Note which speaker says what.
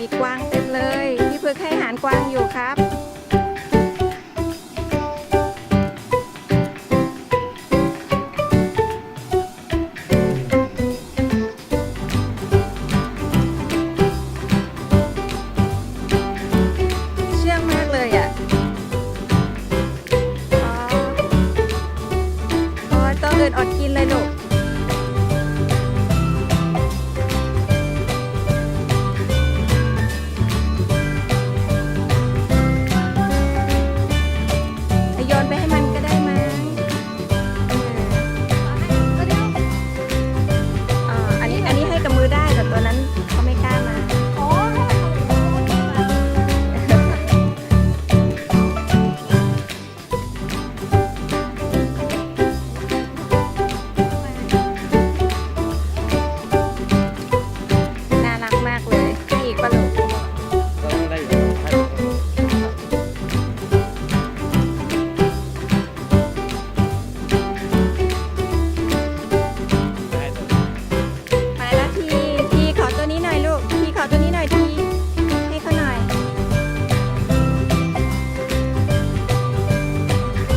Speaker 1: มีกวางเต็มเลย พี่พึกให้อาหารกวางอยู่ครับเชื่องมากเลยอะอ๋อโอ้ยตัวอื่นอดกินเลยลูก